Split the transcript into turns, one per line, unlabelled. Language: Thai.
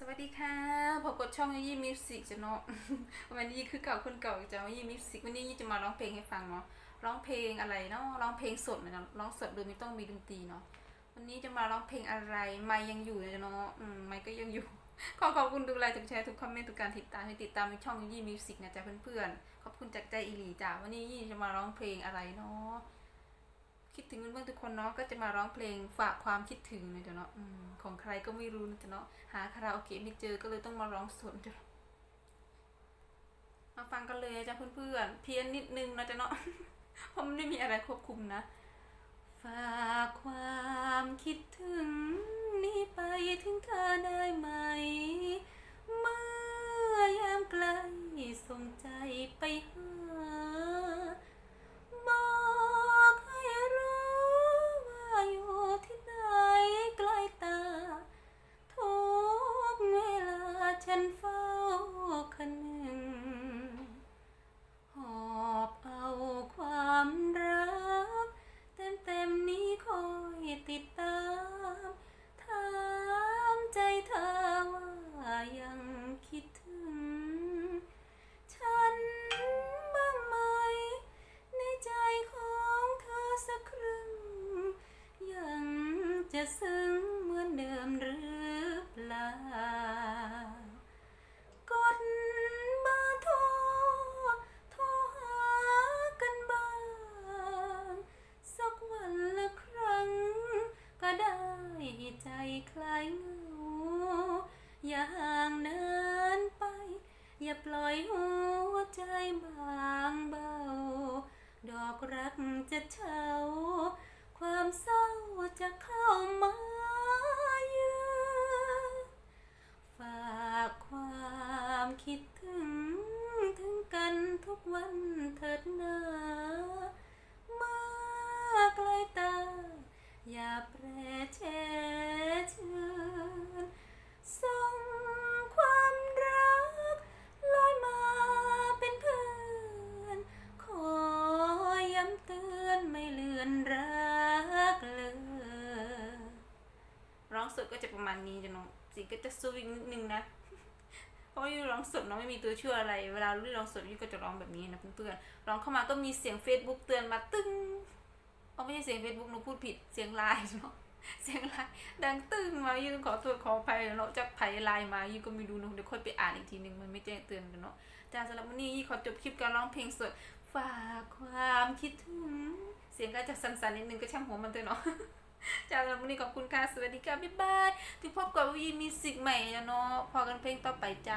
สวัสดีค่ะพบกับช่องยี่มิวสิกจ้ะเนาะวันนี้คือเก่าคนเก่าจ้ะยี่มิวสิกวันนี้ยี่จะมาร้องเพลงให้ฟังเนาะร้องเพลงอะไรเนาะร้องเพลงสดนะร้องสดโดยไม่ต้องมีดนตรีเนาะวันนี้จะมาร้องเพลงอะไรไม่ยังอยู่จ้ะเนาะอืมไม่ก็ยังอยู่ ขอขอบคุณทุกไลค์ทุกแชร์ทุกคอมเมนต์ทุกการติดตามให้ติดตามในช่องยี่มิวสิกนะจ๊ะเพื่อนๆขอบคุณจากใจอีหลีจ้ะวันนี้ยี่จะมาร้องเพลงอะไรเนาะ คิดถึงเพื่อนๆทุกคนเนาะก็จะมาร้องเพลงฝากความคิดถึงนะจ๊ะเนาะอของใครก็ไม่รู้นะจ๊ะเนาะหาคาราโอเกะไม่เจอก็เลยต้องมาร้องสดจ้ะมาฟังกันเลยจ้ะเพื่อนๆเพี้ยนนิดนึงนะจ๊ะเนาะเพราะมันไม่มีอะไรควบคุมนะฝากความคิดถึงนี้ไปถึงเธอได้ไหม จะซึ้งเหมือนเดิมหรือเปล่ากดเบอร์โทรโทรหากันบ้าง สักวันละครั้ง ก็ได้ใจคลายเหงาอย่าห่างเนินไป อย่าปล่อยหัวใจบางเบา ดอกรักจะเฉาความเศร้า จะเข้ามาเยือนฝากความคิดถึงถึงกันทุกวันเถิดนาเมื่อใกล้ตา อย่าแปรแช่เชือนส่งความรักลอยมาเป็นเพื่อน ขอย้ำเตือนไม่เลือนรัก องสดก็จะประมาณนี้จ้ะน้องสีก็จะสวิงนิดนึงนะเพราะว่ายูร้องสดเนาะไม่มีตัวช่วยอะไร เวลาลูกร้องสดยูก็จะร้องแบบนี้นะเพื่อนๆร้องเข้ามาก็มีเสียง Facebook เตือนมาตึ้งเอาไม่ใช่เสียง Facebook หนูพูดผิดเสียงไลน์เนาะเสียงไลน์ดังตึ้งมายูขอโทษขออภัยเนาะจากไผ่ไลน์มายูก็ไม่รู้เนาะเดี๋ยวค่อยไปอ่านอีกทีนึงมันไม่แจ้งเตือนกันเนาะจ้าสำหรับวันนี้ยี่ขอจบคลิปการร้องเพลงสดฝากความคิดถึงเสียงก็จะสั่นๆนิดนึงก็ช่างหัวมันเถอะเนาะ จากวันนี้ขอบคุณค่ะ สวัสดีค่ะ บ๊ายบาย ที่พบกับวีมีสิกใหม่แล้วเนาะ พอกันเพลงต่อไปจ้า